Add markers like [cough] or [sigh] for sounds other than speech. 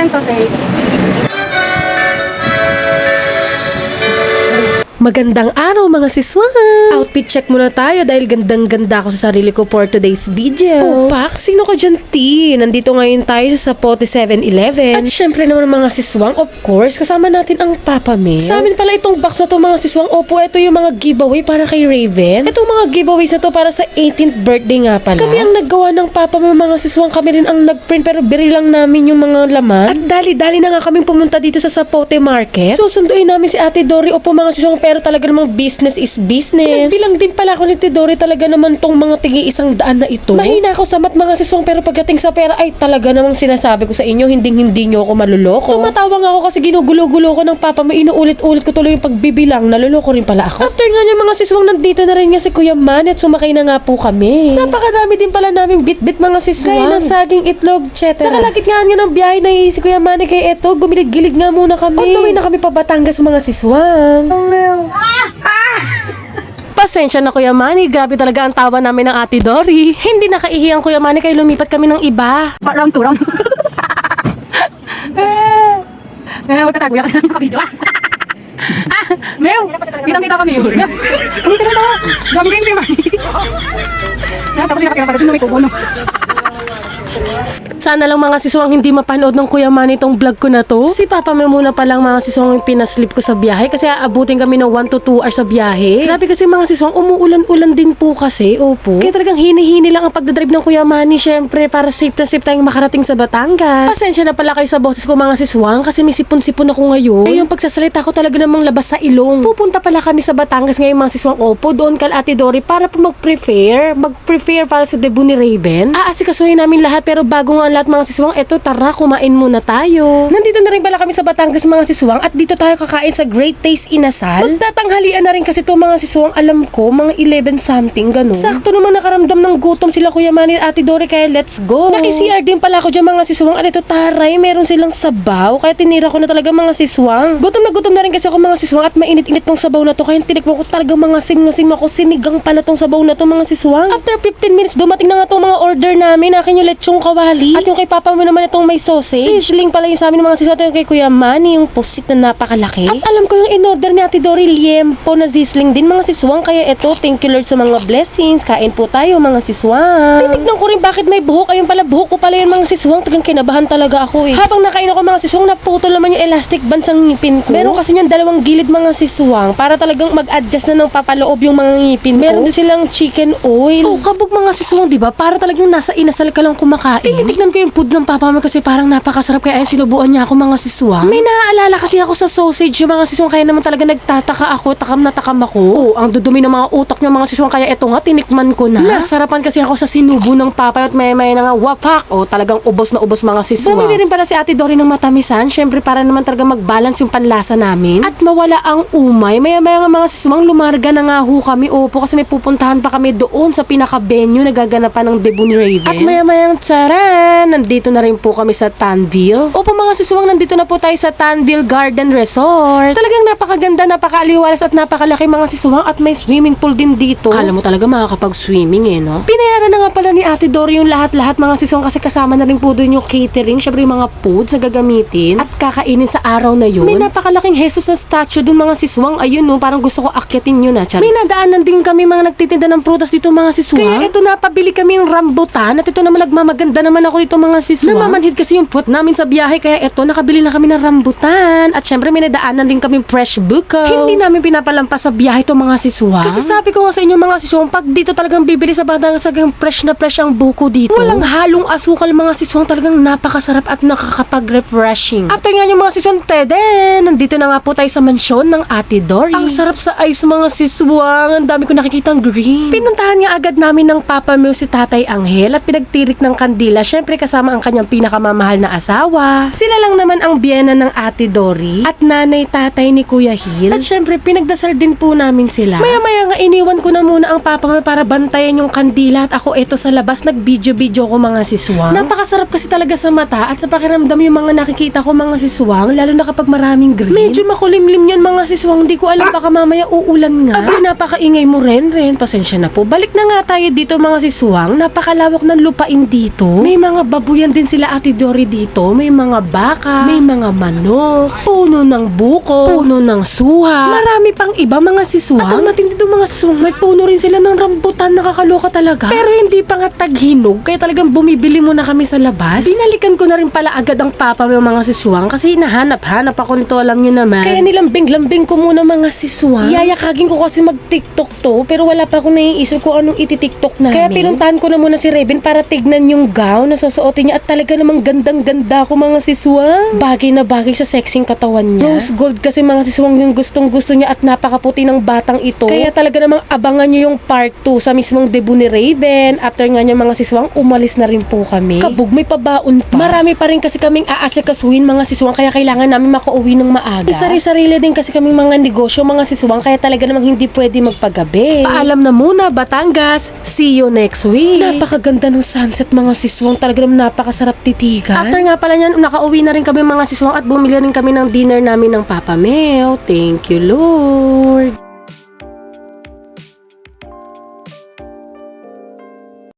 Chicken sausage. Magandang araw mga siswang! Outfit check muna tayo dahil gandang-ganda ako sa sarili ko for today's video. Oh, Pak, sino ka dyan, T? Nandito ngayon tayo sa Pote 7-Eleven. At syempre naman mga siswang, of course, kasama natin ang Papa Mel. Sa amin pala itong box na to mga siswang. Opo, ito yung mga giveaway para kay Raven. Itong mga giveaways na to para sa 18th birthday nga pala. Kami ang naggawa ng Papa Mel mga siswang. Kami rin ang nagprint pero biri lang namin yung mga laman. At dali-dali na nga kaming pumunta dito sa Sapote Market. Susunduin namin si Ate Dory. Opo mga siswang, pero talaga namang business is business. Bilang din pala ako ni Tidori talaga naman tong mga tigi isang daan na ito. Mahina ako sa mat mga siswang pero pagdating sa pera ay talaga namang sinasabi ko sa inyo hindi hindi nyo ako maluloko. Tumatawa nga ako kasi ginugulo-gulo ko ng papa mo inuulit-ulit ko tuloy yung pagbibilang naluloko rin pala ako. After nga yung mga siswang nandito na rin nga si Kuya Man at sumakay na nga po kami. Napakadami din pala naming bit-bit mga siswang. Gaya ng saging itlog, etc. Sa kalagitnaan nga ng biyahe na si Kuya Manny kay eto, gumilig-gilig nga muna kami. On the way na kami pa Batangas mga siswang. Pasensya na Kuya Manny, grabe talaga ang tawa namin ng Ate Dory. Hindi nakaihi ang Kuya Manny kaya lumipat kami ng iba. Pa- Round 2, round 2. Eh, eh, huwag ka taguya kasi nakabidyo. Ah, Mel, kitang-kita kami yun. Kami ka na tayo. Dami kayong tema. [laughs] Ah, Tapos yung kapira pa rin, may kubo, no? Sana lang mga siswang hindi mapanood ng Kuya Manny itong vlog ko na to. Si Papa may muna pa lang mga siswang yung pinaslip ko sa biyahe kasi aabutin kami ng 1 to 2 hours sa biyahe. Grabe kasi mga siswang, umuulan-ulan din po kasi, opo. Kaya talagang hini-hini lang ang pagdadrive ng Kuya Manny syempre para safe na safe tayong makarating sa Batangas. Pasensya na pala kayo sa boses ko mga siswang kasi may sipon-sipon ako ngayon. Eh yung pagsasalita ko talaga namang labas sa ilong. Pupunta pala kami sa Batangas ngayon mga siswang, opo, doon kal Ate Dory para po mag-prefer, mag-prefer para sa debut ni Raven. Aasikasuhin namin lahat pero bago nga ang lahat mga siswang, eto tara kumain muna tayo. Nandito na rin pala kami sa Batangas mga siswang at dito tayo kakain sa Great Taste Inasal. Magtatanghalian na rin kasi to mga siswang alam ko mga 11 something ganun. Sakto naman nakaramdam ng gutom sila Kuya Manny at Ate Dory kaya let's go. Naki-CR din pala ako dyan mga siswang at ito taray meron silang sabaw kaya tinira ko na talaga mga siswang. Gutom na gutom na rin kasi ako mga siswang at mainit-init tong sabaw na to kaya tinikman ko talaga mga sim-sim ako sinigang pala tong sabaw na to mga siswang. After 15 minutes dumating na nga tong mga order namin akin yung lechong kawali at yung kay papa mo naman itong may sausage. Sizzling pala yung sa amin mga siswang at yung kay Kuya Manny yung pusit na napakalaki. At alam ko yung in-order ni Ate Dory liempo na sizzling din mga siswang kaya ito thank you Lord sa mga blessings. Kain po tayo mga siswang. Tinignan ko rin bakit may buhok. Ayun pala buhok ko pala yun mga siswang. Tagang kinabahan talaga ako eh. Habang nakain ako mga siswang naputol naman yung elastic bands ng ngipin ko. Meron kasi niyan dalawang gilid mga siswang para talagang mag-adjust na ng papaloob yung mga ngipin ko. Meron din silang chicken oil. Oh, kabog mga siswang, di ba? Para talagang nasa inasal ka lang kumakain. Tinitignan ko yung food ng papa mo kasi parang napakasarap kaya ayun, sinubuan niya ako mga siswang. May naaalala kasi ako sa sausage yung mga siswang kaya naman talaga nagtataka ako, takam na takam ako. Oh, ang dudumi ng mga utak niya mga siswang kaya eto nga tinikman ko na. Nasarapan kasi ako sa sinubo ng papa at may may na nga wapak. Oh, talagang ubos na ubos mga siswang. Bumili rin pala si Ate Dory ng matamisan, syempre para naman talaga mag-balance yung panlasa namin. At mawala ang umay. Maya-maya nga mga siswang lumarga na nga ho kami. Opo, kasi may pupuntahan pa kami doon sa pinaka-venue na gaganapan ng debut ni Raven. At maya-maya tsaran, nandito na rin po kami sa Tanville. Opo mga siswang, nandito na po tayo sa Tanville Garden Resort. Talagang napakaganda, napakaaliwalas at napakalaki mga siswang at may swimming pool din dito. Alam mo talaga makakapag-swimming eh, no? Pinayaran na nga pala ni Ate Dory yung lahat-lahat mga siswang kasi kasama na rin po doon yung catering, syempre yung mga foods na gagamitin at kakainin sa araw na yun. May napakalaking Jesus na statue doon mga siswang. Ayun no, parang gusto ko akyatin yun na, Charis. May nadaanan din kami mga nagtitinda ng prutas dito mga siswang. Kaya ito napabili kami yung rambutan at ito naman nagmamaganda naman ako dito mga siswang. Namamanhid kasi yung puwet namin sa biyahe kaya ito nakabili na kami ng rambutan at syempre may nadaanan din kami fresh buko. Hindi namin pinapalampas sa biyahe to mga siswang. Kasi sabi ko nga sa inyo mga siswang, pag dito talagang bibili sa Batangas talagang fresh na fresh ang buko dito. Walang halong asukal mga siswang talagang napakasarap at nakakapag-refreshing. After nga yung mga siswang tede, nandito na nga po tayo sa mansyon ng Ate Dory. Ang sarap sa ice mga siswang. Ang dami ko nakikitang green. Pinuntahan nga agad namin ng Papa Mew si Tatay Angel at pinagtirik ng kandila. Syempre kasama ang kanyang pinakamamahal na asawa. Sila lang naman ang biyena ng Ate Dory at nanay tatay ni Kuya Hill. At syempre pinagdasal din po namin sila. Maya-maya nga iniwan ko na muna ang Papa Mew para bantayan yung kandila at ako eto sa labas nag-video-video ko mga siswang. Napakasarap kasi talaga sa mata at sa pakiramdam yung mga nakikita ko mga siswang lalo na kapag maraming green. Medyo makulimlim yan mga siswang. Hindi ko alam baka mamaya uulan nga. Abay napakaingay mo ren ren. Pasensya na po. Balik na nga tayo dito mga siswang. Napakalawak ng lupain dito. May mga babuyan din sila ate Dory dito. May mga baka, may mga manok, puno ng buko, puno ng suha, marami pang iba mga siswang. At ang matindi doon mga siswang, may puno rin sila ng rambutan, nakakaloka talaga. Pero hindi pa nga taghinog, kaya talagang bumibili muna kami sa labas. Binalikan ko na rin pala agad ang papa mo mga siswang kasi nahanap-hanap ako nito, alam nyo naman. Kaya nilambing-lambing ko muna mga siswang. Yayakagin ko kasi mag-tiktok to, pero wala pa akong naiisip kung anong iti-tiktok namin. Kaya pinuntahan ko na muna si Raven para tignan yung gown na susuotin niya at talaga namang gandang-ganda ko mga siswang. Bagay na bagay sa sexing katawan niya. Rose gold kasi mga siswang yung gustong gusto niya at napakaputi ng batang ito. Kaya talaga namang abangan niyo yung part 2 sa mismong debut ni Raven. After nga niya mga siswang, umalis na rin po kami. Kabog, may pabaon pa. Marami pa rin kasi kaming aasikasuhin mga siswang kaya kailangan namin makauwi ng maaga. Isari-sarili din kasi kaming mga negosyo mga siswang kaya talaga namang hindi pwede magpagabi. Paalam na muna Batangas. See you next week. Napakaganda ng sunset mga siswang. Talaga namang napakasarap titigan. After nga pala niyan, nakauwi na rin kami mga siswang at bumili rin kami ng dinner namin ng Papa Mel. Thank you Lord.